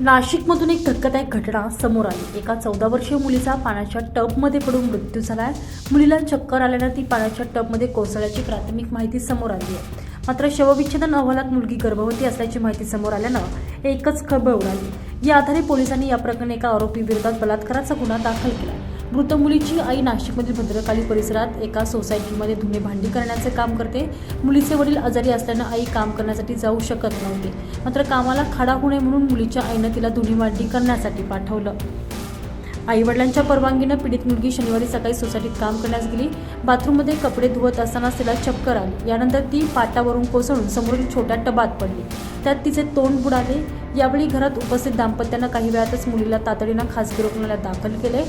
नाशिकमधून एक धक्कादायक घटना समोर आली. एका चौदा वर्षीय मुलीचा पाण्याच्या टबमध्ये पडून मृत्यू झाला आहे मुलीला चक्कर आल्यानं ती पाण्याच्या टबमध्ये कोसळल्याची प्राथमिक माहिती समोर आली आहे. मात्र शवविच्छेदन अहवालात मुलगी गर्भवती असल्याची माहिती समोर आल्यानं एकच खळबळ उडाली. या आधारे पोलिसांनी या प्रकरणी एका आरोपी विरोधात बलात्काराचा गुन्हा दाखल केला. मृत मुलीची आई नाशिकमधील भद्रकाली परिसरात एका सोसायटीमध्ये धुणे भांडी करण्याचे काम करते. मुलीचे वडील आजारी असल्यानं आई काम करण्यासाठी जाऊ शकत नव्हती. मात्र कामाला खाडा होऊ नये म्हणून मुलीच्या आईनं तिला धुणी भांडी करण्यासाठी पाठवलं. आई वडिलांच्या परवानगीनं पीडित मुलगी शनिवारी सकाळी सोसायटीत काम करण्यास गेली. बाथरूममध्ये कपडे धुवत असताना तिला चक्कर आली. यानंतर ती पाटावरून कोसळून समोरील छोट्या टबात पडली. त्यात तिचे तोंड बुडाले. यावेळी घरात उपस्थित दाम्पत्यानं काही वेळातच मुलीला तातडीनं खासगी रुग्णालयात दाखल केले.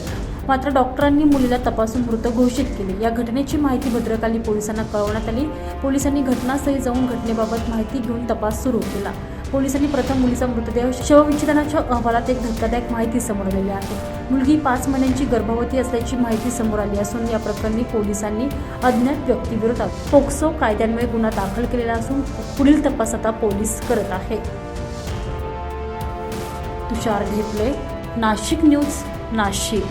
मात्र डॉक्टरांनी मुलीला तपासून मृत घोषित केले. या घटनेची माहिती भद्रकाली पोलिसांना कळवण्यात आली. पोलिसांनी घटनास्थळी जाऊन घटनेबाबत माहिती घेऊन तपास सुरू केला. पोलिसांनी प्रथम मुलीचा मृतदेह शवविच्छेदनाच्या अहवालात एक धक्कादायक माहिती समोर आलेली आहे. मुलगी पाच महिन्यांची गर्भवती असल्याची माहिती समोर आली असून या प्रकरणी पोलिसांनी अज्ञात व्यक्तीविरोधात पोक्सो कायद्यान्वये गुन्हा दाखल केलेला असून पुढील तपास आता पोलीस करत आहेत तुषार घेतले नाशिक न्यूज नाशिक.